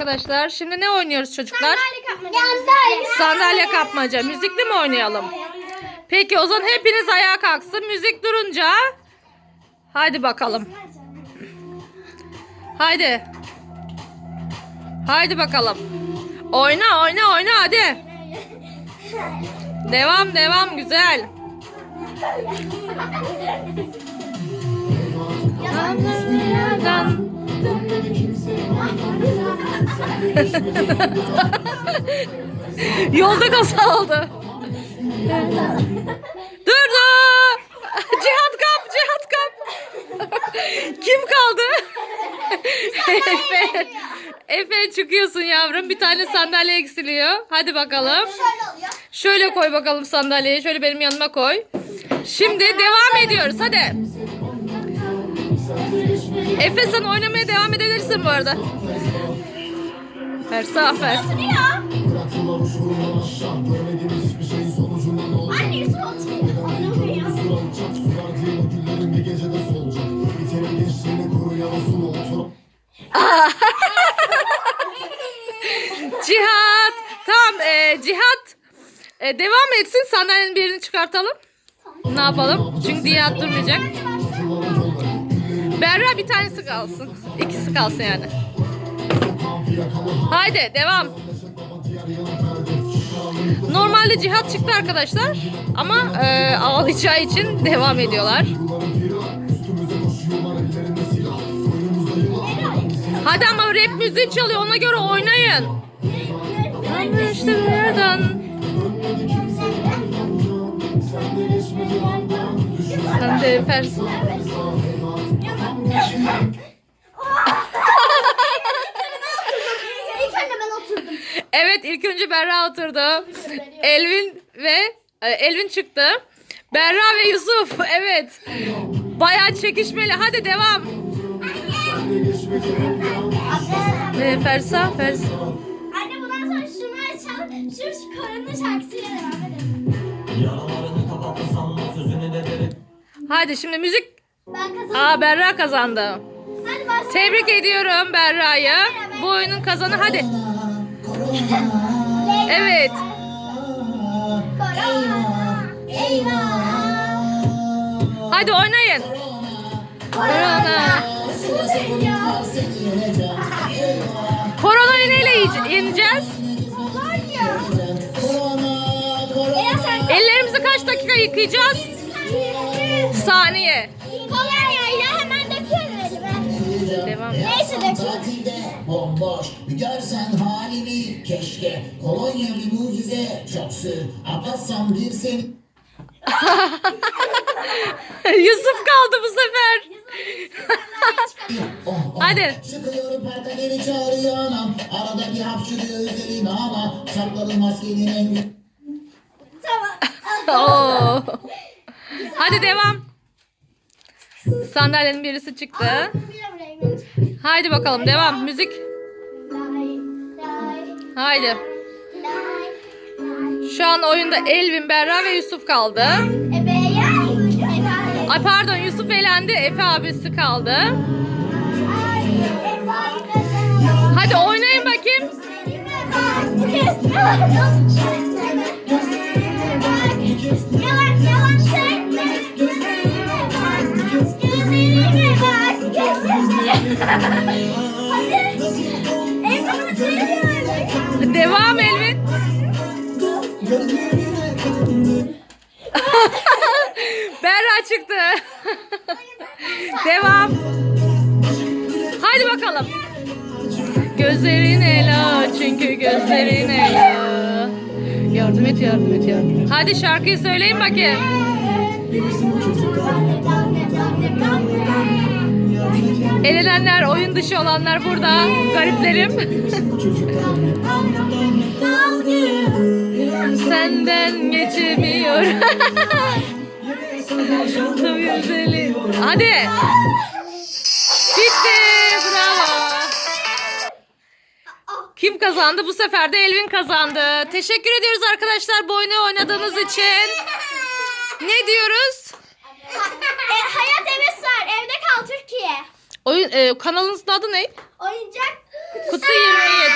Arkadaşlar şimdi ne oynuyoruz çocuklar? kapmaca. Sandalye kapmaca. Müzikli mi oynayalım? Peki o zaman hepiniz ayağa kalksın. Müzik durunca. Hadi bakalım. Haydi. Haydi bakalım. Oyna oyna oyna hadi. Devam devam güzel. Yolda kaza oldu. Durdu. Cihat kap, Cihat kap. Kim kaldı? Efe. Efe çıkıyorsun yavrum. Bir tane sandalye eksiliyor. Hadi bakalım. Şöyle koy bakalım sandalyeyi. Şöyle benim yanıma koy. Şimdi devam ediyoruz. Hadi. Efe sen oynamaya devam edebilirsin bu arada. Anne Yusuf oturuyor. Oynamıyor. Cihat. Tamam e, Cihat. E, devam etsin. Sandalyenin birini çıkartalım. Ne yapalım? Çünkü Cihat durmayacak. Berra bir tanesi kalsın. İkisi kalsın yani. Haydi devam. Normalde Cihat çıktı arkadaşlar. Ama e, ağlayacağı için devam ediyorlar. Hadi ama rap müziği çalıyor ona göre oynayın. işte bir yerden. Sen de yaparsın. İlk önce ben oturdum. Evet ilk önce Berra oturdu. Elvin ve e, Elvin çıktı. Berra ve Yusuf. Evet. Bayağı çekişmeli. Hadi devam. Ne Fersa? Fersa. Anne bundan sonra şunu açalım. Şu karınlı şarkısıyla devam edelim. Yaralarını kapattı sanma sözünü de derim. Hadi şimdi müzik. Ben kazandım. Aa Berra kazandı. Hadi başla. Tebrik ediyorum Berra'yı. Bu oyunun kazanı. Hadi. Evet. Hadi oynayın. Korona. Koronayı neyle yeneceğiz? Ellerimizi kaç dakika yıkayacağız? Saniye. Kolonyayla Neyse dökeyim. Tatilde bomboş bir görsen halini keşke kolonya bir mucize çok sır apatsam bir seni Yusuf kaldı bu sefer. oh, oh. Hadi. Çıkıyorum parka geri çağırıyor anam arada bir hapşırıyor üzerine ama sakladın maskenin en Tamam. Oo. Hadi devam. Sandalyenin birisi çıktı. Haydi bakalım devam. Müzik. Haydi. Şu an oyunda Elvin, Berra ve Yusuf kaldı. Ay pardon Yusuf elendi. Efe abisi kaldı. Hadi oynayın bakayım. Devam Elvin. Berra çıktı. Devam. Haydi bakalım. Gözlerin ela çünkü gözlerin ela. Yardım et yardım et yardım et. Hadi şarkıyı söyleyin bakayım. Elenenler, oyun dışı olanlar burada. Gariplerim. Senden geçemiyor. Güzelim. Hadi. Bitti. Bravo. Kim kazandı? Bu sefer de Elvin kazandı. Teşekkür ediyoruz arkadaşlar bu oyunu oynadığınız için. Ne diyoruz? Oyun, e, kanalınızın adı ne? Oyuncak kutusu 27.